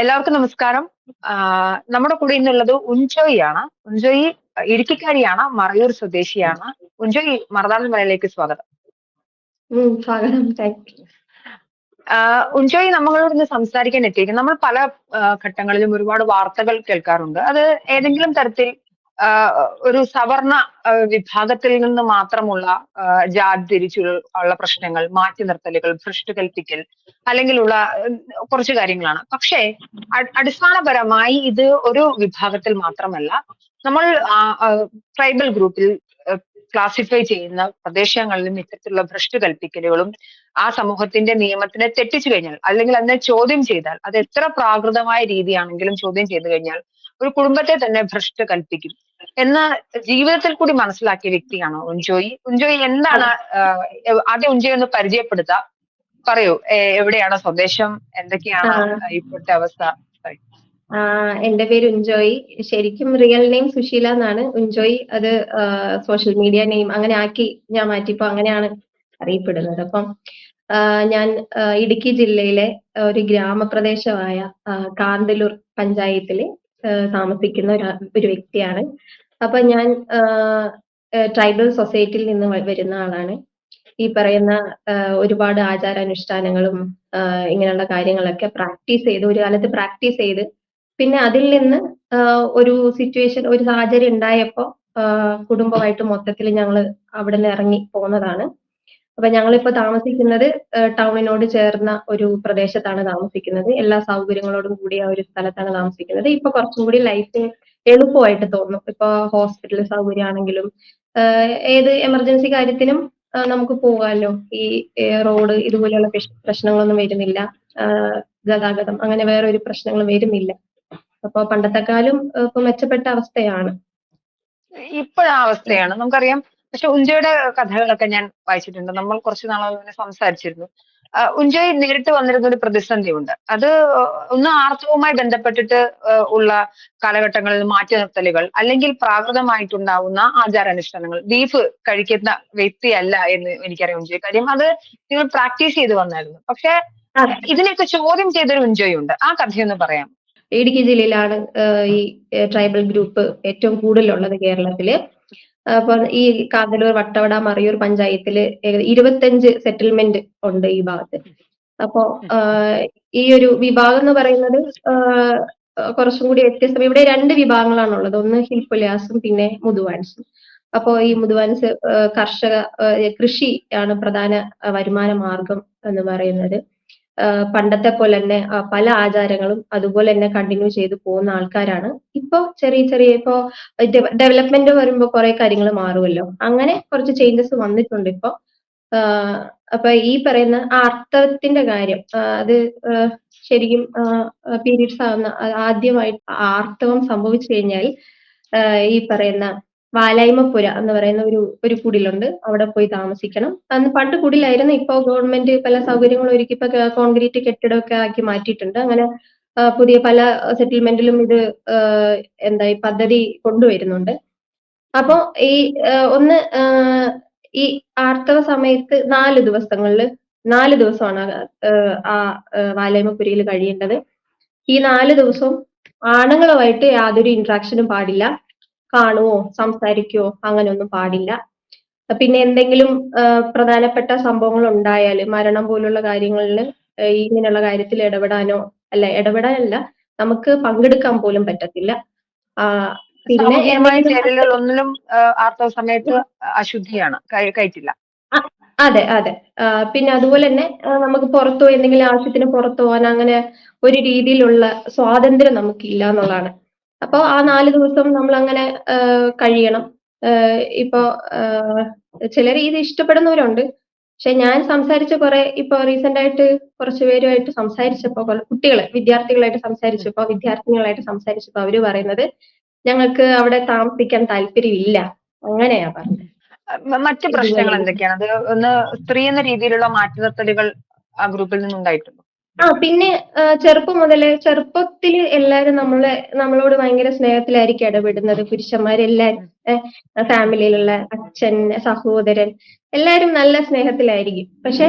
എല്ലാവർക്കും നമസ്കാരം. നമ്മുടെ കൂടെ ഇന്നുള്ളത് ഉഞ്ചോയിയാണ് ആണ്. ഉൻചോയി ഇടുക്കിക്കാരിയാണ്. മറയൂർ സ്വദേശിയാണ്. ഉഞ്ചോയി മറദാനം മലയിലേക്ക് സ്വാഗതം. ഉഞ്ചോയി സ്വാഗതം. Thank you. ആഹ് നമ്മളോട് ഇന്ന് സംസാരിക്കാൻ എത്തിയിരിക്കുന്നത് നമ്മൾ പല ഘട്ടങ്ങളിലും ഒരുപാട് വാർത്തകൾ കേൾക്കാറുണ്ട്. അത് ഏതെങ്കിലും തരത്തിൽ ഒരു സവർണ വിഭാഗത്തിൽ നിന്ന് മാത്രമുള്ള ജാതി തിരിച്ചു ഉള്ള പ്രശ്നങ്ങൾ, മാറ്റി നിർത്തലുകൾ, ഭ്രഷ്ട് കൽപ്പിക്കൽ അല്ലെങ്കിലുള്ള കുറച്ച് കാര്യങ്ങളാണ്. പക്ഷേ അടിസ്ഥാനപരമായി ഇത് ഒരു വിഭാഗത്തിൽ മാത്രമല്ല. നമ്മൾ ട്രൈബൽ ഗ്രൂപ്പിൽ ക്ലാസിഫൈ ചെയ്യുന്ന പ്രദേശങ്ങളിലും ഇത്തരത്തിലുള്ള ഭ്രഷ്ട് കൽപ്പിക്കലുകളും ആ സമൂഹത്തിന്റെ നിയമത്തിനെ തെറ്റിച്ചു കഴിഞ്ഞാൽ അല്ലെങ്കിൽ അതിനെ ചോദ്യം ചെയ്താൽ അത് എത്ര പ്രാകൃതമായ രീതിയാണെങ്കിലും ചോദ്യം ചെയ്തു കഴിഞ്ഞാൽ ഒരു കുടുംബത്തെ തന്നെ ഭ്രഷ്ട് കൽപ്പിക്കും എന്ന് ജീവിതത്തിൽ കൂടി മനസ്സിലാക്കിയ വ്യക്തിയാണ് ഉൻജോയി. ഉൻജോയി എന്താണ് ആദ്യം ഉഞ്ചോയി ഒന്ന് പരിചയപ്പെടുത്താം. പറയൂ എവിടെയാണ് സ്വദേശം? എന്തൊക്കെയാണ്. ഇപ്പോഴത്തെ അവസ്ഥ? എന്റെ പേര് ഉൻജോയി. ശരിക്കും റിയൽ നെയിം സുശീല എന്നാണ്. ഉൻജോയി അത് സോഷ്യൽ മീഡിയ നെയിം അങ്ങനെ ആക്കി ഞാൻ മാറ്റിപ്പോ അങ്ങനെയാണ് അറിയപ്പെടുന്നത്. അപ്പം ഞാൻ ഇടുക്കി ജില്ലയിലെ ഒരു ഗ്രാമപ്രദേശമായ കാന്തലൂർ കാന്തല്ലൂർ പഞ്ചായത്തിൽ താമസിക്കുന്ന ഒരു ഒരു വ്യക്തിയാണ്. അപ്പൊ ഞാൻ ട്രൈബൽ സൊസൈറ്റിയിൽ നിന്ന് വരുന്ന ആളാണ്. ഈ പറയുന്ന ഒരുപാട് ആചാരാനുഷ്ഠാനങ്ങളും ഇങ്ങനെയുള്ള കാര്യങ്ങളൊക്കെ പ്രാക്ടീസ് ചെയ്ത് ഒരു കാലത്ത് പ്രാക്ടീസ് ചെയ്ത് പിന്നെ അതിൽ നിന്ന് ഒരു സിറ്റുവേഷൻ ഒരു സാഹചര്യം ഉണ്ടായപ്പോ കുടുംബമായിട്ട് മൊത്തത്തിൽ ഞങ്ങൾ നിന്ന് ഇറങ്ങി പോന്നതാണ്. അപ്പൊ ഞങ്ങളിപ്പോ താമസിക്കുന്നത് ടൗണിനോട് ചേർന്ന ഒരു പ്രദേശത്താണ് താമസിക്കുന്നത്. എല്ലാ സൗകര്യങ്ങളോടും കൂടിയ ഒരു സ്ഥലത്താണ് താമസിക്കുന്നത്. ഇപ്പൊ കുറച്ചും കൂടി ലൈഫ് എളുപ്പമായിട്ട് തോന്നും ഇപ്പൊ ഹോസ്പിറ്റൽ സൗകര്യമാണെങ്കിലും ഏത് എമർജൻസി കാര്യത്തിനും നമുക്ക് പോകാമല്ലോ ഈ റോഡ് ഇതുപോലെയുള്ള പ്രശ് പ്രശ്നങ്ങളൊന്നും വരുന്നില്ല. ഗതാഗതം അങ്ങനെ വേറെ ഒരു പ്രശ്നങ്ങളും വരുന്നില്ല. അപ്പൊ പണ്ടത്തെക്കാളും ഇപ്പൊ മെച്ചപ്പെട്ട അവസ്ഥയാണ്. ഇപ്പോഴാ അവസ്ഥയാണ്. നമുക്കറിയാം പക്ഷെ ഉഞ്ചയുടെ കഥകളൊക്കെ ഞാൻ വായിച്ചിട്ടുണ്ട്. നമ്മൾ കുറച്ച് നാളുകൾ സംസാരിച്ചിരുന്നു. ആഹ് നേരിട്ട് വന്നിരുന്ന ഒരു പ്രതിസന്ധിയുണ്ട്. അത് ഒന്ന് ആർത്തവുമായി ബന്ധപ്പെട്ടിട്ട് ഉള്ള കാലഘട്ടങ്ങളിൽ മാറ്റി നിർത്തലുകൾ അല്ലെങ്കിൽ പ്രാകൃതമായിട്ടുണ്ടാവുന്ന ആചാരാനുഷ്ഠാനങ്ങൾ. ബീഫ് കഴിക്കുന്ന വ്യക്തിയല്ല എന്ന് എനിക്കറിയാം ഉൻജോയ്. കാര്യം അത് നിങ്ങൾ പ്രാക്ടീസ് ചെയ്ത് വന്നായിരുന്നു. പക്ഷെ. ഇതിനെയൊക്കെ ചോദ്യം ചെയ്തൊരു ഉൻജോയ് ഉണ്ട്. ആ കഥയൊന്ന് പറയാം ഇടുക്കി ജില്ലയിലാണ് ഈ ട്രൈബൽ ഗ്രൂപ്പ് ഏറ്റവും കൂടുതലുള്ളത് കേരളത്തിൽ. അപ്പൊ ഈ കാന്തല്ലൂർ, വട്ടവട, മറയൂർ പഞ്ചായത്തിൽ ഇരുപത്തഞ്ച് 25 സെറ്റിൽമെന്റ് ഉണ്ട് ഈ ഭാഗത്ത്. അപ്പോ ഈ ഒരു വിഭാഗം എന്ന് പറയുന്നത് കുറച്ചും കൂടി വ്യത്യസ്തം. ഇവിടെ രണ്ട് വിഭാഗങ്ങളാണ് ഉള്ളത് ഒന്ന് ഹിൽ പുലിയാസും പിന്നെ മുതുവാൻസും. അപ്പോ ഈ മുതുവാൻസ് കർഷക കൃഷിയാണ് പ്രധാന വരുമാന മാർഗം എന്ന് പറയുന്നത്. പണ്ടത്തെ പോലെ തന്നെ പല ആചാരങ്ങളും അതുപോലെ തന്നെ കണ്ടിന്യൂ ചെയ്തു പോകുന്ന ആൾക്കാരാണ്. ഇപ്പൊ ചെറിയ ചെറിയ ഇപ്പൊ ഡെവലപ്മെന്റ് വരുമ്പോൾ കുറെ കാര്യങ്ങൾ മാറുമല്ലോ. അങ്ങനെ കുറച്ച് ചേഞ്ചസ് വന്നിട്ടുണ്ട് ഇപ്പൊ. അപ്പൊ ഈ പറയുന്ന ആർത്തവത്തിന്റെ കാര്യം അത് ശരിക്കും പീരീഡ്സ് ആവുന്ന ആദ്യമായി ആർത്തവം സംഭവിച്ചു കഴിഞ്ഞാൽ ഈ പറയുന്ന വാലായ്മപ്പുര എന്ന് പറയുന്ന ഒരു ഒരു കുടിലുണ്ട്. അവിടെ പോയി താമസിക്കണം. അന്ന് പണ്ട് കുടിലായിരുന്നു. ഇപ്പൊ ഗവൺമെന്റ് പല സൗകര്യങ്ങളും ഒരുക്കി ഇപ്പൊ കോൺക്രീറ്റ് കെട്ടിടമൊക്കെ ആക്കി മാറ്റിയിട്ടുണ്ട്. അങ്ങനെ പുതിയ പല സെറ്റിൽമെന്റിലും ഇത് എന്തായി പദ്ധതി കൊണ്ടുവരുന്നുണ്ട്. അപ്പൊ ഈ ഒന്ന് ഈ ആർത്തവ സമയത്ത് നാല് ദിവസങ്ങളിൽ നാല് ദിവസമാണ് ആ വാലായ്മപ്പുരയിൽ കഴിയേണ്ടത്. ഈ നാല് ദിവസവും ആണുങ്ങളുമായിട്ട് യാതൊരു ഇന്ററാക്ഷനും പാടില്ല. കാണുവോ സംസാരിക്കുവോ അങ്ങനെയൊന്നും പാടില്ല. പിന്നെ എന്തെങ്കിലും പ്രധാനപ്പെട്ട സംഭവങ്ങൾ ഉണ്ടായാൽ മരണം പോലുള്ള കാര്യങ്ങളിൽ ഇങ്ങനെയുള്ള കാര്യത്തിൽ ഇടപെടാനോ അല്ല ഇടപെടാനല്ല നമുക്ക് പങ്കെടുക്കാൻ പോലും പറ്റത്തില്ല. പിന്നെ ഒന്നിലും ആർത്തവ സമയത്ത് അശുദ്ധിയാണ്. കഴിക്കില്ല. അതെ അതെ. പിന്നെ അതുപോലെ തന്നെ നമുക്ക് പുറത്തോ എന്തെങ്കിലും ആവശ്യത്തിന് പുറത്തു പോകാൻ അങ്ങനെ ഒരു രീതിയിലുള്ള സ്വാതന്ത്ര്യം നമുക്കില്ല എന്നുള്ളതാണ്. അപ്പൊ ആ നാല് ദിവസം നമ്മൾ അങ്ങനെ കഴിയണം. ഇപ്പൊ ഏഹ് ഇത് ഇഷ്ടപ്പെടുന്നവരുണ്ട്. പക്ഷെ ഞാൻ സംസാരിച്ച കുറെ ഇപ്പൊ റീസെന്റ് ആയിട്ട് കുറച്ച് പേരുമായിട്ട് സംസാരിച്ചപ്പോ കുട്ടികളെ വിദ്യാർത്ഥികളായിട്ട് സംസാരിച്ചപ്പോ വിദ്യാർത്ഥിനികളായിട്ട് സംസാരിച്ചപ്പോ അവർ പറയുന്നത് ഞങ്ങൾക്ക് അവിടെ താമസിക്കാൻ താല്പര്യം ഇല്ല. അങ്ങനെയാ പറഞ്ഞത്. മറ്റു പ്രശ്നങ്ങൾ എന്തൊക്കെയാണ്? അത് ഒന്ന് സ്ത്രീ എന്ന രീതിയിലുള്ള മാറ്റി നിർത്തലുകൾ ആ ഗ്രൂപ്പിൽ നിന്ന് ഉണ്ടായിട്ടുണ്ടോ? ആ പിന്നെ ചെറുപ്പം മുതലേ ചെറുപ്പത്തിൽ എല്ലാരും നമ്മളെ നമ്മളോട് ഭയങ്കര സ്നേഹത്തിലായിരിക്കും ഇടപെടുന്നത്. പുരുഷന്മാരെല്ലാരും ഫാമിലിയിലുള്ള അച്ഛൻ സഹോദരൻ എല്ലാരും നല്ല സ്നേഹത്തിലായിരിക്കും. പക്ഷെ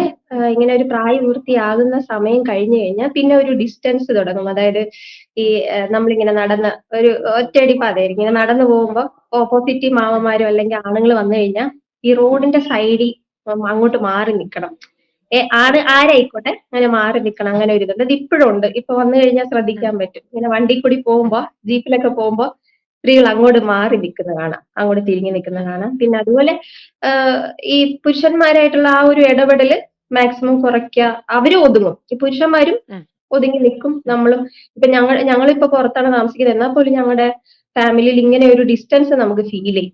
ഇങ്ങനെ ഒരു പ്രായപൂർത്തിയാകുന്ന സമയം കഴിഞ്ഞു കഴിഞ്ഞാൽ പിന്നെ ഒരു ഡിസ്റ്റൻസ് തുടങ്ങും. അതായത് ഈ നമ്മളിങ്ങനെ നടന്ന ഒരു ഒറ്റയടി പാതയായിരിക്കും. ഇങ്ങനെ നടന്നു പോകുമ്പോൾ ഓപ്പോസിറ്റ് മാമന്മാരോ അല്ലെങ്കിൽ ആണുങ്ങൾ വന്നു കഴിഞ്ഞാൽ ഈ റോഡിന്റെ സൈഡിൽ അങ്ങോട്ട് മാറി നിൽക്കണം ആണ് ആരായിക്കോട്ടെ? അങ്ങനെ മാറി നിൽക്കണം അങ്ങനെ ഒരു ഇതുണ്ട്. അത് ഇപ്പോഴും ഉണ്ട് ഇപ്പൊ വന്നു കഴിഞ്ഞാൽ ശ്രദ്ധിക്കാൻ പറ്റും. ഇങ്ങനെ വണ്ടി കൂടി പോകുമ്പോ ജീപ്പിലൊക്കെ പോകുമ്പോ സ്ത്രീകൾ അങ്ങോട്ട് മാറി നിൽക്കുന്ന കാണാം. അങ്ങോട്ട് തിരിഞ്ഞു നിൽക്കുന്ന കാണാം. പിന്നെ അതുപോലെ ഈ പുരുഷന്മാരായിട്ടുള്ള ആ ഒരു ഇടപെടൽ മാക്സിമം കുറയ്ക്കുക. അവരും ഒതുങ്ങും. ഈ പുരുഷന്മാരും ഒതുങ്ങി നിൽക്കും. നമ്മളും ഇപ്പൊ ഞങ്ങൾ ഞങ്ങളിപ്പോ പുറത്താണ് താമസിക്കുന്നത്. എന്നാൽ പോലും ഞങ്ങളുടെ ഫാമിലിയിൽ ഇങ്ങനെ ഒരു ഡിസ്റ്റൻസ് നമുക്ക് ഫീൽ ചെയ്യും.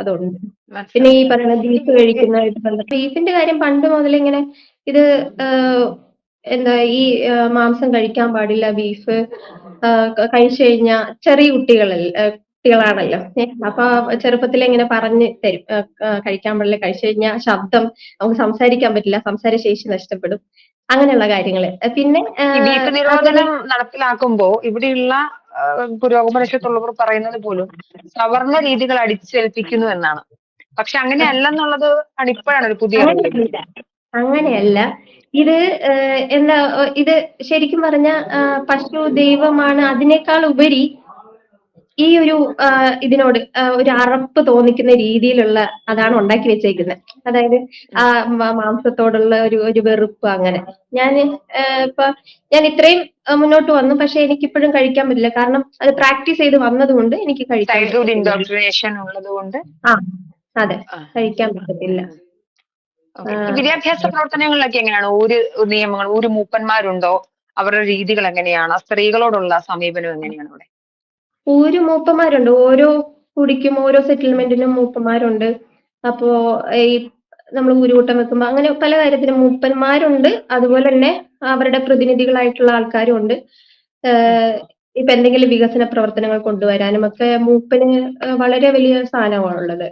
അതുണ്ട്. പിന്നെ ഈ. പറയുന്ന ബീഫ് കഴിക്കുന്നതായിട്ട് ബന്ധപ്പെട്ട് ബീഫിന്റെ കാര്യം പണ്ട് മുതൽ ഇങ്ങനെ ഇത് എന്താ ഈ മാംസം കഴിക്കാൻ പാടില്ല ബീഫ് കഴിച്ചു കഴിഞ്ഞാൽ ചെറിയ കുട്ടികളല്ല കുട്ടികളാണല്ലോ. അപ്പൊ ചെറുപ്പത്തിൽ ഇങ്ങനെ പറഞ്ഞ് തരും കഴിക്കാൻ പാടില്ല കഴിച്ചു കഴിഞ്ഞാൽ ശബ്ദം നമുക്ക് സംസാരിക്കാൻ പറ്റില്ല സംസാര ശേഷി നഷ്ടപ്പെടും. അങ്ങനെയുള്ള കാര്യങ്ങൾ. പിന്നെ നിരോധനം നടപ്പിലാക്കുമ്പോ ഇവിടെയുള്ള ആ, പുരോഗമനശത്തുള്ളവർ പറയുന്നത് പോലും സവർണ രീതികൾ അടിച്ചേൽപ്പിക്കുന്നു എന്നാണ്. പക്ഷെ അങ്ങനെ അല്ലെന്നുള്ളത് ആണ് ഇപ്പോഴാണ് ഒരു പുതിയ അങ്ങനെയല്ല. അങ്ങനെയല്ല. ഇത് എന്താ ഇത് ശരിക്കും പറഞ്ഞ പശു ദൈവമാണ്. അതിനേക്കാൾ ഉപരി ഈ ഒരു ഇതിനോട് ഒരു അറപ്പ് തോന്നിക്കുന്ന രീതിയിലുള്ള അതാണ് ഉണ്ടാക്കി വെച്ചേക്കുന്നത് അതായത് ആ മാംസത്തോടുള്ള ഒരു ഒരു വെറുപ്പ് അങ്ങനെ. ഞാൻ ഇപ്പൊ ഞാൻ ഇത്രയും മുന്നോട്ട് വന്നു. പക്ഷെ എനിക്കിപ്പോഴും കഴിക്കാൻ പറ്റില്ല. കാരണം അത് പ്രാക്ടീസ് ചെയ്ത് വന്നതുകൊണ്ട് എനിക്ക് കഴിക്കാൻ ഇൻഡോക്ട്രിനേഷൻ ആ അതെ. കഴിക്കാൻ പറ്റത്തില്ല. വിദ്യാഭ്യാസ പ്രവർത്തനങ്ങളിലൊക്കെ എങ്ങനെയാണ്? ഒരു നിയമങ്ങൾ ഒരു മൂപ്പന്മാരുണ്ടോ? അവരുടെ രീതികൾ എങ്ങനെയാണ്? സ്ത്രീകളോടുള്ള സമീപനം എങ്ങനെയാണ് അവിടെ? ഒരു മൂപ്പന്മാരുണ്ട്. ഓരോ കുടിക്കും ഓരോ സെറ്റിൽമെന്റിനും മൂപ്പന്മാരുണ്ട്. അപ്പോ ഈ നമ്മൾ ഊരുകൂട്ടം വെക്കുമ്പോ അങ്ങനെ പല കാര്യത്തിനും മൂപ്പന്മാരുണ്ട്. അതുപോലെ തന്നെ അവരുടെ പ്രതിനിധികളായിട്ടുള്ള ആൾക്കാരും ഉണ്ട് ഇപ്പൊ എന്തെങ്കിലും വികസന പ്രവർത്തനങ്ങൾ കൊണ്ടുവരാനും ഒക്കെ മൂപ്പന് വളരെ വലിയ സ്ഥാനമാണുള്ളത്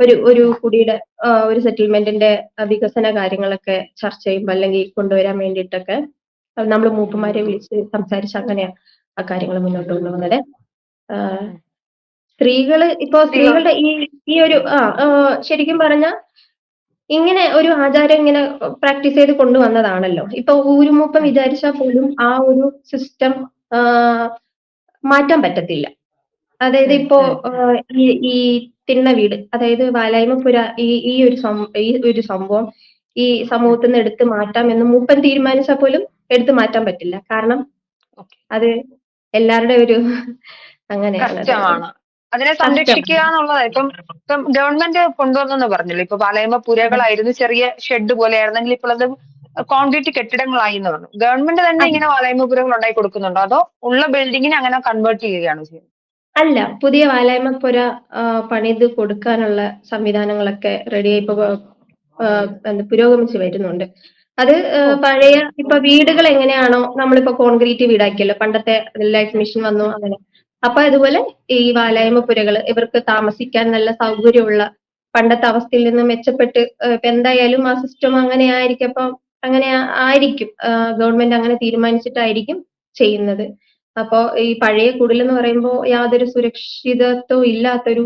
ഒരു ഒരു കുടിയുടെ ഒരു സെറ്റിൽമെന്റിന്റെ വികസന കാര്യങ്ങളൊക്കെ ചർച്ച ചെയ്യുമ്പോൾ അല്ലെങ്കിൽ കൊണ്ടുവരാൻ വേണ്ടിയിട്ടൊക്കെ നമ്മൾ മൂപ്പന്മാരെ വിളിച്ച് സംസാരിച്ച് അങ്ങനെയാ ആ കാര്യങ്ങൾ മുന്നോട്ട് കൊണ്ടുപോകുന്നത്. ആ, സ്ത്രീകൾ ഇപ്പോ സ്ത്രീകളുടെ ഈ ഈ ഒരു ആ ശരിക്കും പറഞ്ഞ ഇങ്ങനെ ഒരു ആചാരം ഇങ്ങനെ പ്രാക്ടീസ് ചെയ്ത് കൊണ്ടുവന്നതാണല്ലോ. ഇപ്പൊ ഊരുമൂപ്പം വിചാരിച്ചാൽ പോലും ആ ഒരു സിസ്റ്റം മാറ്റാൻ പറ്റത്തില്ല. അതായത് ഇപ്പോ ഈ ഈ തിണ്ണ വീട് അതായത് വാലായ്മപുര ഈ ഈ ഒരു ഈ ഒരു സംഭവം ഈ സമൂഹത്തിൽ നിന്ന് എടുത്തു മാറ്റാം എന്ന് മൂപ്പൻ തീരുമാനിച്ചാൽ പോലും എടുത്തു മാറ്റാൻ പറ്റില്ല. കാരണം. അത് എല്ലാവരുടെ ഒരു അങ്ങനെയാണ് അത്. അതിനെ സംരക്ഷിക്കുക എന്നുള്ളത്. ഇപ്പം ഇപ്പം ഗവൺമെന്റ് കൊണ്ടുവന്നെന്ന് പറഞ്ഞല്ലോ? ഇപ്പൊ പാലയമ പുരകളായിരുന്നു ചെറിയ ഷെഡ് പോലെ ആയിരുന്നെങ്കിൽ ഇപ്പോൾ അത് കോൺക്രീറ്റ് കെട്ടിടങ്ങളായി എന്ന് പറഞ്ഞു. ഗവൺമെന്റ് തന്നെ ഇങ്ങനെ വാലായ്മ പുരകൾ ഉണ്ടാക്കി കൊടുക്കുന്നുണ്ടോ? അതോ ഉള്ള ബിൽഡിങ്ങിനെ അങ്ങനെ കൺവേർട്ട് ചെയ്യുകയാണ് ചെയ്യുന്നത്? അല്ല പുതിയ വാലായ്മപ്പുര പുര പണിത് കൊടുക്കാനുള്ള സംവിധാനങ്ങളൊക്കെ റെഡിയായി ഇപ്പൊ പുരോഗമിച്ച് വരുന്നുണ്ട്. അത് പഴയ ഇപ്പൊ വീടുകൾ എങ്ങനെയാണോ നമ്മളിപ്പോ കോൺക്രീറ്റ് വീടാക്കിയല്ലോ. പണ്ടത്തെ ലൈഫ് മിഷൻ വന്നു അങ്ങനെ. അപ്പൊ അതുപോലെ ഈ വാലായ്മ പുരകൾ ഇവർക്ക് താമസിക്കാൻ നല്ല സൗകര്യമുള്ള പണ്ടത്തെ അവസ്ഥയിൽ നിന്ന് മെച്ചപ്പെട്ട് ഇപ്പൊ എന്തായാലും ആ സിസ്റ്റം അങ്ങനെ ആയിരിക്കും. അപ്പൊ അങ്ങനെ ആയിരിക്കും. ഗവൺമെന്റ് അങ്ങനെ തീരുമാനിച്ചിട്ടായിരിക്കും ചെയ്യുന്നത്. അപ്പോ ഈ പഴയ കുടിൽ എന്ന് പറയുമ്പോൾ യാതൊരു സുരക്ഷിതത്വം ഇല്ലാത്തൊരു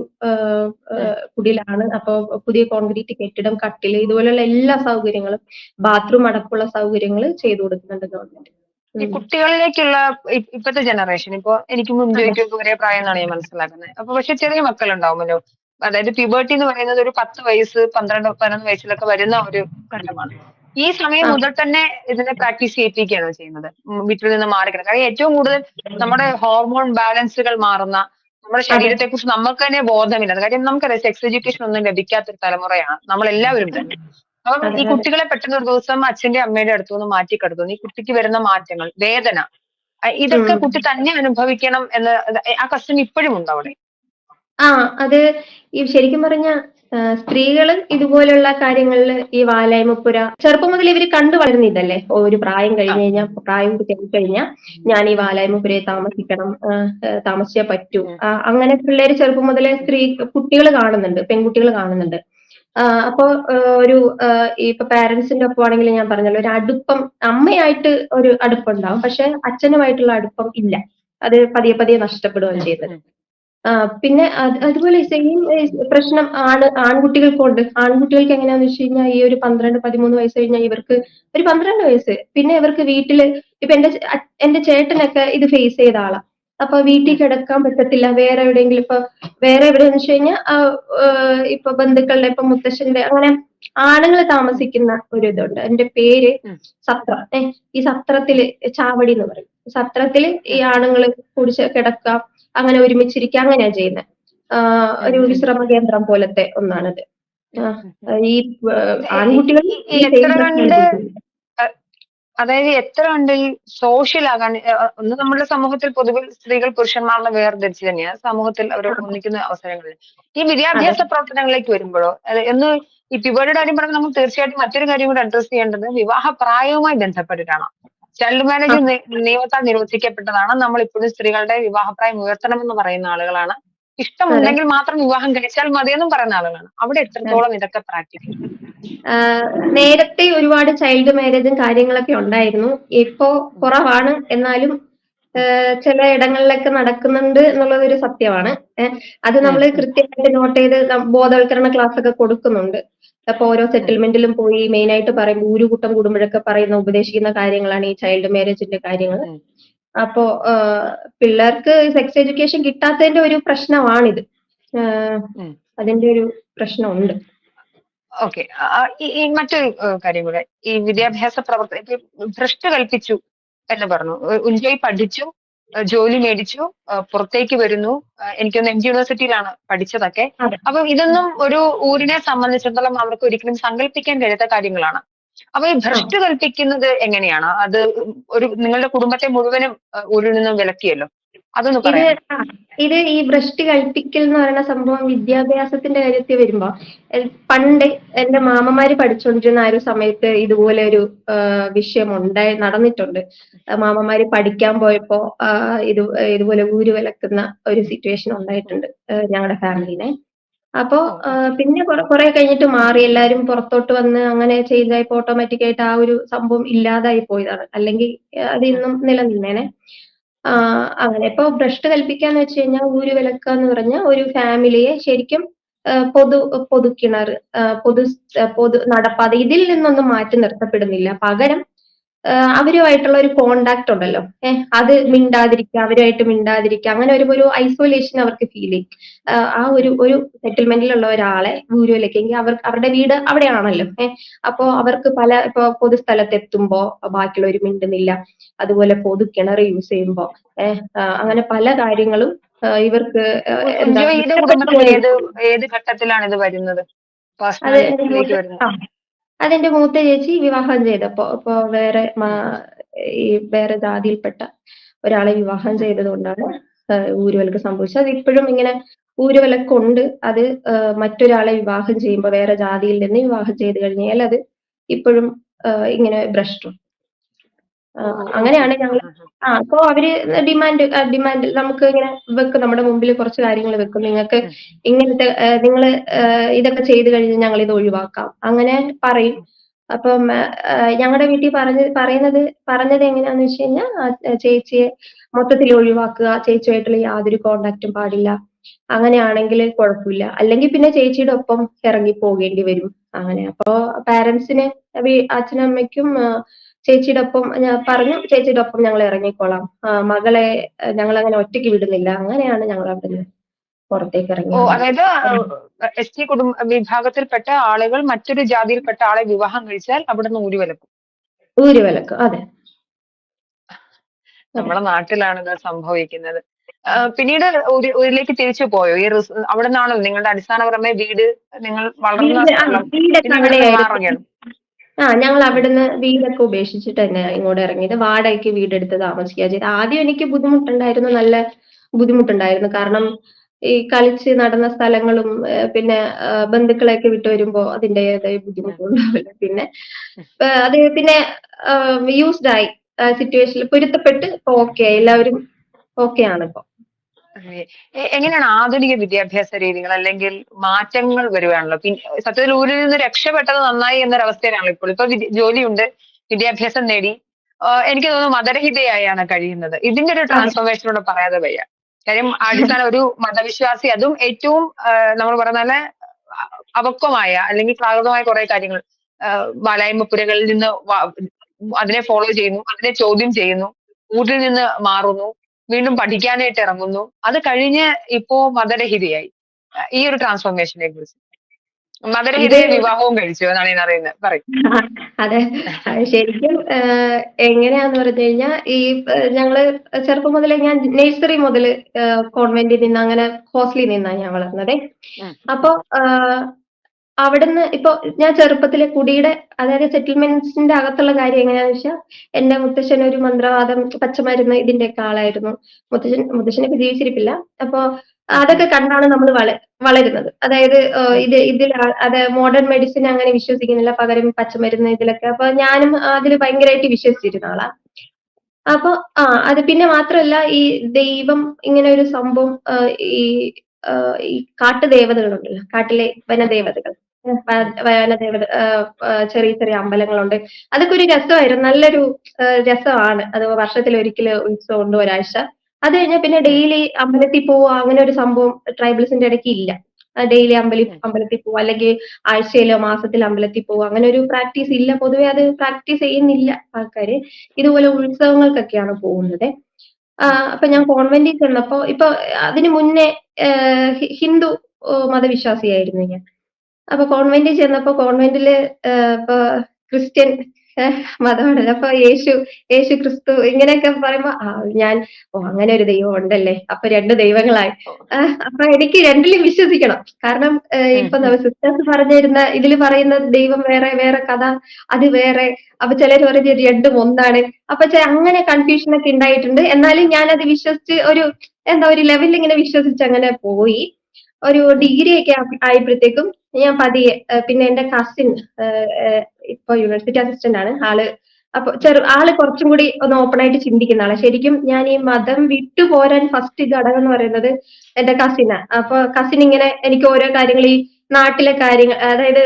കുടിലാണ്. അപ്പോ പുതിയ കോൺക്രീറ്റ് കെട്ടിടം കട്ടിൽ ഇതുപോലുള്ള എല്ലാ സൗകര്യങ്ങളും ബാത്റൂം അടക്കമുള്ള സൗകര്യങ്ങൾ ചെയ്തു കൊടുക്കുന്നുണ്ട് ഗവൺമെന്റ് ഈ കുട്ടികളിലേക്കുള്ള ഇപ്പോഴത്തെ ജനറേഷൻ ഇപ്പൊ എനിക്ക് മുൻജോയ്ക്കൊക്കെ ഒരേ പ്രായം എന്നാണ് ഞാൻ മനസ്സിലാക്കുന്നത്. അപ്പൊ പക്ഷെ ചെറിയ മക്കളുണ്ടാവുമല്ലോ. അതായത് പ്യൂബർട്ടി എന്ന് പറയുന്നത് ഒരു പത്ത് വയസ്സ് പന്ത്രണ്ട് പതിനൊന്ന് വയസ്സിലൊക്കെ വരുന്ന ഒരു ഘട്ടമാണ്. ഈ സമയം മുതൽ തന്നെ ഇതിനെ പ്രാക്ടീസ് ചെയ്യിപ്പിക്കുകയാണ് ചെയ്യുന്നത്. വീട്ടിൽ നിന്ന് മാറിക്കണം കാരണം ഏറ്റവും കൂടുതൽ നമ്മുടെ ഹോർമോൺ ബാലൻസുകൾ മാറുന്ന നമ്മുടെ ശരീരത്തെ കുറിച്ച് നമുക്ക് തന്നെ ബോധമില്ല കാര്യം നമുക്കറിയാം. സെക്സ് എഡ്യൂക്കേഷൻ ഒന്നും ലഭിക്കാത്തൊരു തലമുറയാണ്. നമ്മളെല്ലാവരും തന്നെ. അപ്പം ഈ കുട്ടികളെ പെട്ടെന്ന് ഒരു ദിവസം അച്ഛന്റെ അമ്മയുടെ അടുത്തു നിന്ന് മാറ്റി കിടത്തുന്നു. ഈ കുട്ടിക്ക് വരുന്ന മാറ്റങ്ങൾ വേദന. ഇതൊക്കെ കുട്ടി തന്നെ അനുഭവിക്കണം എന്ന് ആ കസ്റ്റം ഇപ്പോഴും ഉണ്ട് അവിടെ. ആ അത് ഈ ശരിക്കും പറഞ്ഞ സ്ത്രീകളും ഇതുപോലുള്ള കാര്യങ്ങളിൽ ഈ വാലായ്മപ്പുര ചെറുപ്പം മുതൽ ഇവർ കണ്ടു വളരുന്ന ഇതല്ലേ? ഒരു പ്രായം കഴിഞ്ഞു കഴിഞ്ഞാൽ പ്രായം കഴിഞ്ഞാൽ ഞാൻ ഈ വാലായ്മപ്പുരയെ താമസിക്കണം താമസിച്ചേ പറ്റൂ. അങ്ങനെ പിള്ളേര് ചെറുപ്പം മുതലേ സ്ത്രീ കുട്ടികൾ കാണുന്നുണ്ട് പെൺകുട്ടികൾ കാണുന്നുണ്ട്. അപ്പോ ഒരു ഇപ്പൊ പാരന്റ്സിന്റെ ഒപ്പം ആണെങ്കിൽ ഞാൻ പറഞ്ഞല്ലോ ഒരു അടുപ്പം അമ്മയായിട്ട് ഒരു അടുപ്പം ഉണ്ടാവും പക്ഷെ അച്ഛനുമായിട്ടുള്ള അടുപ്പം ഇല്ല. അത് പതിയെ പതിയെ നഷ്ടപ്പെടുകയാണ് ചെയ്യുന്നത് പിന്നെ അത് അതുപോലെ സെയിം പ്രശ്നം ആണ് ആൺകുട്ടികൾക്കുണ്ട്. ആൺകുട്ടികൾക്ക് എങ്ങനെയാന്ന് വെച്ച് കഴിഞ്ഞാൽ ഈ ഒരു പന്ത്രണ്ട് പതിമൂന്ന് വയസ്സ് കഴിഞ്ഞാൽ ഇവർക്ക് ഒരു പന്ത്രണ്ട് വയസ്സ്. പിന്നെ ഇവർക്ക് വീട്ടിൽ ഇപ്പൊ എന്റെ എന്റെ ചേട്ടനൊക്കെ ഇത് ഫേസ് ചെയ്ത ആളാ. അപ്പൊ വീട്ടിൽ കിടക്കാൻ പറ്റത്തില്ല. വേറെ എവിടെയെങ്കിലും ഇപ്പൊ വേറെ എവിടെയെന്ന് വെച്ച് കഴിഞ്ഞാൽ ഇപ്പൊ ബന്ധുക്കളുടെ ഇപ്പൊ മുത്തശ്ശന്റെ അങ്ങനെ ആണുങ്ങൾ താമസിക്കുന്ന ഒരു ഇതുണ്ട്. എന്റെ പേര് സത്ര. ഏഹ് ഏ ഈ സത്രത്തിൽ ചാവടി എന്ന് പറയും. സത്രത്തിൽ ഈ. ആണുങ്ങൾ കുടിച്ച് കിടക്കാം അങ്ങനെ ഒരുമിച്ചിരിക്കുക അങ്ങനെയാ ചെയ്യുന്നത് ഒരു. വിശ്രമ കേന്ദ്രം പോലത്തെ ഒന്നാണത്. ഈ- ആൺകുട്ടികൾ അതായത് എത്ര കണ്ട് ഈ സോഷ്യൽ ആകാൻ ഒന്ന് നമ്മുടെ സമൂഹത്തിൽ പൊതുവിൽ സ്ത്രീകൾ പുരുഷന്മാരുടെ വേർതിരിച്ച് തന്നെയാണ് സമൂഹത്തിൽ അവർ ഒന്നിക്കുന്ന അവസരങ്ങളിൽ. ഈ വിദ്യാഭ്യാസ പ്രവർത്തനങ്ങളിലേക്ക് വരുമ്പോഴോ എന്ന് ഈ പിവയുടെ കാര്യം പറഞ്ഞാൽ നമ്മൾ തീർച്ചയായിട്ടും മറ്റൊരു കാര്യം കൂടി അഡ്രസ് ചെയ്യേണ്ടത് വിവാഹ പ്രായവുമായി ബന്ധപ്പെട്ടിട്ടാണ് ചൈൽഡ് മാരേജ് നിയമത്താൽ നിരോധിക്കപ്പെട്ടതാണ് നമ്മൾ ഇപ്പോഴും സ്ത്രീകളുടെ വിവാഹപ്രായം ഉയർത്തണമെന്ന് പറയുന്ന ആളുകളാണ്. ഇഷ്ടമുണ്ടെങ്കിൽ മാത്രം വിവാഹം കഴിച്ചാൽ മതിയെന്നും പറയുന്ന ആളുകളാണ്. അവിടെ എത്രത്തോളം ഇതൊക്കെ പ്രാക്ടിക്കൽ നേരത്തെ ഒരുപാട് ചൈൽഡ് മാരേജും കാര്യങ്ങളൊക്കെ ഉണ്ടായിരുന്നു. ഇപ്പോ കുറവാണ്. എന്നാലും ചില ഇടങ്ങളിലൊക്കെ നടക്കുന്നുണ്ട് എന്നുള്ളത് ഒരു സത്യമാണ് അത് നമ്മൾ കൃത്യമായിട്ട് നോട്ട് ചെയ്ത് ബോധവൽക്കരണ ക്ലാസ് ഒക്കെ കൊടുക്കുന്നുണ്ട്. അപ്പൊ ഓരോ സെറ്റിൽമെന്റിലും പോയി മെയിൻ ആയിട്ട് പറയും ഊരുകൂട്ടം കൂടുമ്പോഴൊക്കെ പറയുന്ന ഉപദേശിക്കുന്ന കാര്യങ്ങളാണ് ഈ ചൈൽഡ് മാരേജിന്റെ കാര്യങ്ങൾ അപ്പോ പിള്ളേർക്ക് സെക്സ് എഡ്യൂക്കേഷൻ കിട്ടാത്തതിന്റെ ഒരു പ്രശ്നമാണിത്. അതിന്റെ ഒരു പ്രശ്നമുണ്ട്. ഓക്കെ. ഈ മറ്റൊരു കാര്യം കൂടെ. ഈ വിദ്യാഭ്യാസ പ്രവർത്തന ഭ്രഷ്ട് കൽപ്പിച്ചു എന്ന് പറഞ്ഞു. ഉജ്ജയ് പഠിച്ചു ജോലി മേടിച്ചു പുറത്തേക്ക് വരുന്നു. എനിക്കൊന്ന് എം ജി യൂണിവേഴ്സിറ്റിയിലാണ് പഠിച്ചതൊക്കെ. അപ്പൊ ഇതൊന്നും ഒരു ഊരിനെ സംബന്ധിച്ചിടത്തോളം അവർക്ക് ഒരിക്കലും സങ്കല്പിക്കാൻ കഴിയാത്ത കാര്യങ്ങളാണ്. അപ്പൊ ഈ ഭ്രഷ്ട് കൽപ്പിക്കുന്നത് എങ്ങനെയാണ്? അത് ഒരു നിങ്ങളുടെ കുടുംബത്തെ മുഴുവനും ഊരിൽ നിന്നും വിലക്കിയല്ലോ. അതൊന്ന് ഇത് ഇത് ഈ ഭ്രഷ്ടി കൽപ്പിക്കൽ എന്ന് പറയുന്ന സംഭവം വിദ്യാഭ്യാസത്തിന്റെ കാര്യത്തിൽ വരുമ്പോ പണ്ട് എന്റെ മാമമാര് പഠിച്ചുകൊണ്ടിരുന്ന ആ ഒരു സമയത്ത് ഇതുപോലെ ഒരു വിഷയം ഉണ്ടായി നടന്നിട്ടുണ്ട്. മാമമാര് പഠിക്കാൻ പോയപ്പോ ഇത് ഇതുപോലെ ഊര് വിലക്കുന്ന ഒരു സിറ്റുവേഷൻ ഉണ്ടായിട്ടുണ്ട് ഞങ്ങളുടെ ഫാമിലിനെ അപ്പോ പിന്നെ കുറെ കഴിഞ്ഞിട്ട് മാറി. എല്ലാരും പുറത്തോട്ട് വന്ന് അങ്ങനെ ചെയ്തായി. ഓട്ടോമാറ്റിക് ആയിട്ട് ആ ഒരു സംഭവം ഇല്ലാതായി പോയതാണ്. അല്ലെങ്കിൽ അത് ഇന്നും നിലനിന്നേനെ. അങ്ങനെ. ഇപ്പൊ ബ്രഷ് കൽപ്പിക്കാന്ന് വെച്ച് കഴിഞ്ഞാൽ ഊര് വിലക്ക എന്ന് പറഞ്ഞ ഒരു ഫാമിലിയെ ശരിക്കും പൊതു പൊതുക്കിണർ പൊതു പൊതു നടപ്പാത ഇതിൽ നിന്നൊന്നും മാറ്റി നിർത്തപ്പെടുന്നില്ല. പകരം അവരുമായിട്ടുള്ള ഒരു കോണ്ടാക്ട് ഉണ്ടല്ലോ. ഏഹ് അത് മിണ്ടാതിരിക്കുക അവരുമായിട്ട് മിണ്ടാതിരിക്കുക അങ്ങനെ ഒരു ഒരു ഐസൊലേഷൻ അവർക്ക് ഫീൽ ചെയ്യും. ആ, ഒരു ഒരു സെറ്റിൽമെന്റിലുള്ള ഒരാളെ ഊര് വിലക്കെങ്കിൽ അവർ അവരുടെ വീട് അവിടെയാണല്ലോ. ഏഹ് അപ്പോ അവർക്ക് പല ഇപ്പൊ പൊതുസ്ഥലത്ത് എത്തുമ്പോ ബാക്കിയുള്ളവർ മിണ്ടുന്നില്ല. അതുപോലെ പൊതു കിണർ യൂസ് ചെയ്യുമ്പോ ഏഹ് അങ്ങനെ പല കാര്യങ്ങളും ഇവർക്ക് ഏത് ഘട്ടത്തിലാണ് ഇത് വരുന്നത്? അതെന്റെ മൂത്ത ചേച്ചി വിവാഹം ചെയ്തപ്പോ ഇപ്പൊ വേറെ ഈ വേറെ ജാതിയിൽപ്പെട്ട ഒരാളെ വിവാഹം ചെയ്തതുകൊണ്ടാണ് ചെയ്തത് കൊണ്ടാണ് ഊരുവലക്ക് സംഭവിച്ചത്. അത് ഇപ്പോഴും ഇങ്ങനെ ഊരുവലക്കുണ്ട് അത് മറ്റൊരാളെ വിവാഹം ചെയ്യുമ്പോൾ വേറെ ജാതിയിൽ നിന്ന് വിവാഹം ചെയ്ത് കഴിഞ്ഞാൽ അത് ഇപ്പോഴും ഇങ്ങനെ ഭ്രഷ്ടും. അങ്ങനെയാണ് ഞങ്ങൾ ആ അപ്പോ അവർ ഡിമാൻഡ് ഡിമാൻഡ് നമുക്ക് ഇങ്ങനെ വെക്കും നമ്മുടെ മുമ്പിൽ കുറച്ച് കാര്യങ്ങൾ വെക്കും. നിങ്ങൾക്ക് ഇങ്ങനത്തെ നിങ്ങൾ ഇതൊക്കെ ചെയ്ത് കഴിഞ്ഞ് ഞങ്ങൾ ഇത് ഒഴിവാക്കാം. അങ്ങനെ പറയും. അപ്പം ഞങ്ങളുടെ വീട്ടിൽ പറഞ്ഞ് പറയുന്നത് പറഞ്ഞത് എങ്ങനെയാന്ന് വെച്ച് കഴിഞ്ഞാൽ ചേച്ചിയെ മൊത്തത്തിൽ ഒഴിവാക്കുക. ചേച്ചിയായിട്ടുള്ള യാതൊരു കോണ്ടാക്റ്റും പാടില്ല. അങ്ങനെയാണെങ്കിൽ കുഴപ്പമില്ല. അല്ലെങ്കിൽ പിന്നെ ചേച്ചിയുടെ ഒപ്പം ഇറങ്ങി പോകേണ്ടി വരും. അങ്ങനെ. അപ്പോ പാരന്റ്സിന് അച്ഛനും അമ്മയ്ക്കും ആ, ചേച്ചിയുടെ ഒപ്പം ഞാൻ പറഞ്ഞു ചേച്ചിയുടെ ഒപ്പം ഞങ്ങൾ ഇറങ്ങിക്കോളാം. മകളെ ഞങ്ങൾ അങ്ങനെ ഒറ്റയ്ക്ക് വിടുന്നില്ല. അങ്ങനെയാണ് ഞങ്ങൾ അവിടുന്ന് പുറത്തേക്ക് ഇറങ്ങി അതായത് എസ് ടി കുടുംബ വിഭാഗത്തിൽപ്പെട്ട ആളുകൾ മറ്റൊരു ജാതിയിൽപ്പെട്ട ആളെ വിവാഹം കഴിച്ചാൽ അവിടുന്ന് ഊരി വിലക്കും. ഊര് അതെ. നമ്മുടെ നാട്ടിലാണ് ഇത് സംഭവിക്കുന്നത്. പിന്നീട് ഊരി- ഊരിലേക്ക് തിരിച്ചു പോയോ? ഈ അവിടെ നിന്നാണല്ലോ നിങ്ങളുടെ അടിസ്ഥാനപരമായ വീട് നിങ്ങൾ വളർന്ന ആ ഞങ്ങൾ അവിടുന്ന് വീടൊക്കെ ഉപേക്ഷിച്ചിട്ട് തന്നെ ഇങ്ങോട്ട് ഇറങ്ങിയത്. വാടകയ്ക്ക് വീടെടുത്ത് താമസിക്കുക ചെയ്ത്. ആദ്യം എനിക്ക് ബുദ്ധിമുട്ടുണ്ടായിരുന്നു നല്ല ബുദ്ധിമുട്ടുണ്ടായിരുന്നു. കാരണം ഈ കളിച്ച് നടന്ന സ്ഥലങ്ങളും പിന്നെ ബന്ധുക്കളെയൊക്കെ വിട്ടു വരുമ്പോ അതിന്റെതായ ബുദ്ധിമുട്ടുണ്ടാവില്ല പിന്നെ അത് പിന്നെ യൂസ്ഡ് ആയി. സിറ്റുവേഷനിൽ പൊരുത്തപ്പെട്ട് ഇപ്പൊ ഓക്കെ എല്ലാവരും ഓക്കെ ആണ് ഇപ്പൊ എങ്ങനെയാണ് ആധുനിക വിദ്യാഭ്യാസ രീതികൾ അല്ലെങ്കിൽ മാറ്റങ്ങൾ വരുവാണല്ലോ? പിന്നെ സത്യത്തിൽ ഊരിൽ നിന്ന് രക്ഷപ്പെട്ടത് നന്നായി എന്നൊരവസ്ഥയിലാണല്ലോ ഇപ്പോൾ. ഇപ്പൊ ജോലിയുണ്ട് വിദ്യാഭ്യാസം നേടി. എനിക്ക് തോന്നുന്നു മതരഹിതയായാണ് കഴിയുന്നത്. ഇതിന്റെ ഒരു ട്രാൻസ്ഫോർമേഷനോട് പറയാതെ വയ്യ. കാര്യം അടിസ്ഥാന ഒരു മതവിശ്വാസി അതും ഏറ്റവും നമ്മൾ പറഞ്ഞ പോലെ അപക്വമായ അല്ലെങ്കിൽ പ്രാകൃതമായ കുറെ കാര്യങ്ങൾ ആ, വാലായ്മപ്പുരകളിൽ നിന്ന് അതിനെ ഫോളോ ചെയ്യുന്നു അതിനെ ചോദ്യം ചെയ്യുന്നു ഊരിൽ നിന്ന് മാറുന്നു. വീണ്ടും പഠിക്കാനായിട്ട് ഇറങ്ങുന്നു. അത് കഴിഞ്ഞ് ഇപ്പോ മതരഹിതയായി ഈ ഒരു ട്രാൻസ്ഫോർമേഷനെ കുറിച്ച്. മതരഹിതയെ വിവാഹവും കഴിച്ചു എന്നാണ് ഞാൻ അറിയുന്നത് പറയും. അതെ. ശരിക്കും എങ്ങനെയാന്ന് പറഞ്ഞു കഴിഞ്ഞാൽ ഈ ഞങ്ങൾ ചെറുപ്പം മുതലേ ഞാൻ നഴ്സറി മുതൽ കോൺവെന്റിൽ നിന്ന് അങ്ങനെ ഹോസ്റ്റലിൽ നിന്നാണ് ഞാൻ വളർന്നത്. അപ്പൊ അവിടുന്ന് ഇപ്പൊ ഞാൻ ചെറുപ്പത്തിലെ കുടിയുടെ അതായത് സെറ്റിൽമെന്റ്സിന്റെ അകത്തുള്ള കാര്യം എങ്ങനെയാന്ന് വെച്ചാൽ എന്റെ മുത്തശ്ശൻ ഒരു മന്ത്രവാദം പച്ചമരുന്ന് ഇതിന്റെ ഒക്കെ ആളായിരുന്നു. മുത്തശ്ശൻ മുത്തശ്ശനൊക്കെ ജീവിച്ചിരിപ്പില്ല അപ്പൊ അതൊക്കെ കണ്ടാണ് നമ്മൾ വള വളരുന്നത്. അതായത് ഇത് ഇതിൽ അതായത് അത് മോഡേൺ മെഡിസിൻ അങ്ങനെ വിശ്വസിക്കുന്നില്ല പകരം പച്ചമരുന്ന് ഇതിലൊക്കെ. അപ്പൊ ഞാനും അതിൽ ഭയങ്കരമായിട്ട് വിശ്വസിച്ചിരുന്ന ആളാ. അപ്പൊ ആ അത് പിന്നെ മാത്രമല്ല ഈ ദൈവം ഇങ്ങനെ ഒരു സംഭവം ഈ ഈ കാട്ടുദേവതകളുണ്ടല്ലോ കാട്ടിലെ വനദേവതകൾ. ആഹ് ചെറിയ ചെറിയ അമ്പലങ്ങളുണ്ട്. അതൊക്കെ ഒരു രസമായിരുന്നു. നല്ലൊരു രസമാണ്. അത് വർഷത്തിൽ ഒരിക്കൽ ഉത്സവം ഉണ്ട് ഒരാഴ്ച. അത് കഴിഞ്ഞാൽ പിന്നെ ഡെയിലി അമ്പലത്തിൽ പോവുക അങ്ങനെ ഒരു സംഭവം ട്രൈബൽസിന്റെ ഇടയ്ക്ക് ഇല്ല. ഡെയിലി അമ്പലി അമ്പലത്തിൽ പോവുക അല്ലെങ്കിൽ ആഴ്ചയിലോ മാസത്തിൽ അമ്പലത്തിൽ പോവുക അങ്ങനെ ഒരു പ്രാക്ടീസ് ഇല്ല. പൊതുവെ അത് പ്രാക്ടീസ് ചെയ്യുന്നില്ല ആൾക്കാര്. ഇതുപോലെ ഉത്സവങ്ങൾക്കൊക്കെയാണ് പോകുന്നത്. അപ്പൊ ഞാൻ കോൺവെന്റിൽ ചെന്നപ്പോ ഇപ്പൊ അതിനു മുന്നേ ഹിന്ദു മതവിശ്വാസിയായിരുന്നു ഞാൻ. അപ്പൊ കോൺവെന്റിൽ ചെന്നപ്പോ കോൺവെന്റിൽ ഇപ്പൊ ക്രിസ്ത്യൻ മതമാണല്ലോ. അപ്പൊ യേശു യേശു ക്രിസ്തു ഇങ്ങനെയൊക്കെ പറയുമ്പോ ആ ഞാൻ ഓ അങ്ങനെ ഒരു ദൈവം ഉണ്ടല്ലേ. അപ്പൊ രണ്ട് ദൈവങ്ങളായി. അപ്പൊ എനിക്ക് രണ്ടിലും വിശ്വസിക്കണം. കാരണം ഇപ്പൊ സിസ്റ്റേഴ്സ് പറഞ്ഞിരുന്ന ഇതിൽ പറയുന്ന ദൈവം വേറെ വേറെ കഥ അത് വേറെ. അപ്പൊ ചിലർ പറയുന്നത് രണ്ടും ഒന്നാണ്. അപ്പൊ അങ്ങനെ കൺഫ്യൂഷൻ ഒക്കെ ഉണ്ടായിട്ടുണ്ട്. എന്നാലും ഞാൻ അത് വിശ്വസിച്ച് ഒരു എന്താ ഒരു ലെവലിൽ ഇങ്ങനെ വിശ്വസിച്ച് അങ്ങനെ പോയി. ഒരു ഡിഗ്രി ഒക്കെ ആയ- ആയപ്പോഴത്തേക്കും ഞാൻ പതിയെ പിന്നെ എന്റെ കസിൻ ഇപ്പൊ യൂണിവേഴ്സിറ്റി അസിസ്റ്റന്റ് ആണ്. ആൾ അപ്പൊ ചെറു ആൾ കുറച്ചും കൂടി ഒന്ന് ഓപ്പൺ ആയിട്ട് ചിന്തിക്കുന്ന ആളാ. ശരിക്കും ഞാൻ ഈ മതം വിട്ടു പോരാൻ ഫസ്റ്റ് ഘടകം എന്ന് പറയുന്നത് എന്റെ കസിനാ അപ്പൊ കസിൻ ഇങ്ങനെ എനിക്ക് ഓരോ കാര്യങ്ങൾ ഈ നാട്ടിലെ കാര്യങ്ങൾ അതായത്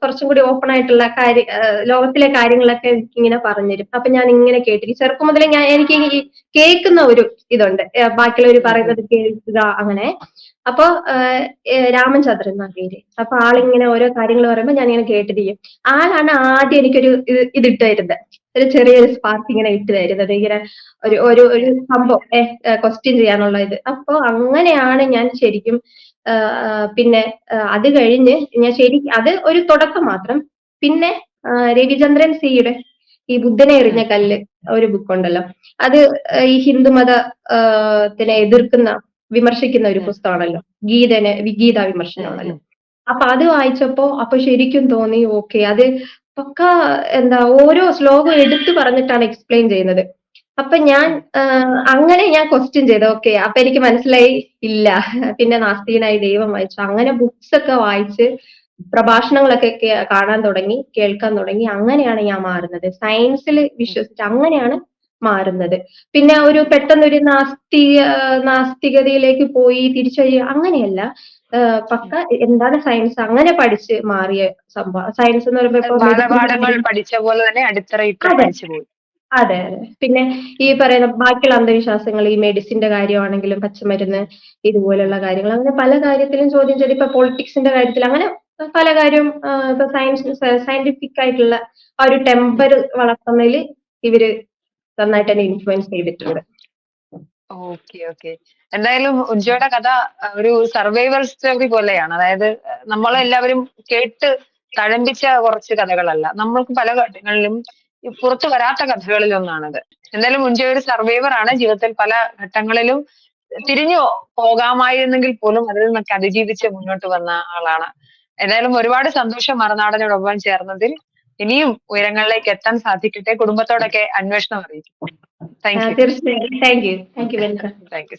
കുറച്ചും കൂടി ഓപ്പൺ ആയിട്ടുള്ള കാര്യ ലോകത്തിലെ കാര്യങ്ങളൊക്കെ എനിക്ക് ഇങ്ങനെ പറഞ്ഞുതരും. അപ്പൊ ഞാൻ ഇങ്ങനെ കേട്ടിരിക്കും. ചെറുപ്പം മുതലേ ഞാൻ എനിക്ക് കേൾക്കുന്ന ഒരു ഇതുണ്ട്. ബാക്കിയുള്ളവർ പറയുന്നത് കേൾക്കുക അങ്ങനെ. അപ്പൊ രാമചന്ദ്രൻ എന്നാ പേര്. അപ്പൊ ആളിങ്ങനെ ഓരോ കാര്യങ്ങൾ പറയുമ്പോൾ ഞാൻ ഇങ്ങനെ കേട്ടിരിക്കും. ആളാണ് ആദ്യം എനിക്കൊരു ഇത് ഇതിട്ട് തരുന്നത് ഒരു ചെറിയൊരു സ്പാർക്ക് ഇങ്ങനെ ഇട്ട് തരുന്നത് ഇങ്ങനെ ഒരു ഒരു ഒരു സംഭവം. ക്വസ്റ്റ്യൻ ചെയ്യാനുള്ള ഇത്. അപ്പൊ അങ്ങനെയാണ് ഞാൻ ശരിക്കും പിന്നെ അത് കഴിഞ്ഞ് ഞാൻ ശരി അത് ഒരു തുടക്കം മാത്രം. പിന്നെ രവിചന്ദ്രൻ സിയുടെ ഈ ബുദ്ധനെ എറിഞ്ഞ കല്ല് ഒരു ബുക്ക് ഉണ്ടല്ലോ. അത് ഈ ഹിന്ദുമത ആഹ് ത്തിനെ എതിർക്കുന്ന വിമർശിക്കുന്ന ഒരു പുസ്തകമാണല്ലോ. ഗീതനെ ഗീത വിമർശനമാണല്ലോ. അപ്പൊ അത് വായിച്ചപ്പോ അപ്പൊ ശരിക്കും തോന്നി ഓക്കെ അത് പക്ക എന്താ ഓരോ ശ്ലോകം എടുത്തു പറഞ്ഞിട്ടാണ് എക്സ്പ്ലെയിൻ ചെയ്യുന്നത്. അപ്പൊ ഞാൻ അങ്ങനെ ഞാൻ ക്വസ്റ്റ്യൻ ചെയ്തു. ഓക്കെ അപ്പൊ എനിക്ക് മനസ്സിലായി ഇല്ല. പിന്നെ നാസ്തികനായി ദൈവം വായിച്ചു. അങ്ങനെ ബുക്സ് ഒക്കെ വായിച്ച് പ്രഭാഷണങ്ങളൊക്കെ കാണാൻ തുടങ്ങി കേൾക്കാൻ തുടങ്ങി അങ്ങനെയാണ് ഞാൻ മാറുന്നത്. സയൻസിൽ വിശ്വസിച്ച് അങ്ങനെയാണ് മാറുന്നത്. പിന്നെ ഒരു പെട്ടെന്നൊരു നാസ്തിക നാസ്തികതയിലേക്ക് പോയി തിരിച്ചു അങ്ങനെയല്ല. പക്ക എന്താണ് സയൻസ് അങ്ങനെ പഠിച്ച് മാറിയ സംഭവം സയൻസ് എന്ന് പറയുമ്പോൾ പഠിച്ച പോലെ തന്നെ അടിത്തറയിട്ട് അതെ. പഠിച്ചു പോയി. അതെ അതെ. പിന്നെ ഈ പറയുന്ന ബാക്കിയുള്ള അന്ധവിശ്വാസങ്ങൾ ഈ മെഡിസിന്റെ കാര്യമാണെങ്കിലും പച്ചമരുന്ന് ഇതുപോലുള്ള കാര്യങ്ങൾ അങ്ങനെ പല കാര്യത്തിലും ചോദ്യം ചെയ്ത് ഇപ്പൊ പൊളിറ്റിക്സിന്റെ കാര്യത്തിൽ അങ്ങനെ പല കാര്യവും ഇപ്പൊ സയൻസ് സയന്റിഫിക് ആയിട്ടുള്ള ആ ഒരു ടെമ്പർ വളർത്തുന്നതിൽ ഇവർ നന്നായിട്ട് എന്നെ ഇൻഫ്ലുവൻസ് ചെയ്തിട്ടുണ്ട്. ഓക്കെ ഓക്കെ എന്തായാലും ഉജ്ജയുടെ കഥ ഒരു സർവൈവൽ സ്റ്റോറി പോലെയാണ്. അതായത് നമ്മളെല്ലാവരും കേട്ട് തഴമ്പിച്ച കുറച്ച് കഥകളല്ല. നമ്മൾക്ക് പല ഘട്ടങ്ങളിലും പുറത്തു വരാത്ത കഥകളിൽ ഒന്നാണത് എന്തായാലും ഉജ്ജയ ഒരു സർവൈവർ ആണ്. ജീവിതത്തിൽ പല ഘട്ടങ്ങളിലും തിരിഞ്ഞു പോകാമായിരുന്നെങ്കിൽ പോലും അതിൽ നിന്നൊക്കെ അതിജീവിച്ച് മുന്നോട്ട് വന്ന ആളാണ്. എന്തായാലും ഒരുപാട് സന്തോഷം മറുനാടനോടൊപ്പം ചേർന്നതിൽ. ഇനിയും ഉയരങ്ങളിലേക്ക് എത്താൻ സാധിക്കട്ടെ. കുടുംബത്തോടൊക്കെ അന്വേഷണം അറിയിക്കും താങ്ക് യു തീർച്ചയായും. Thank you thank you thank you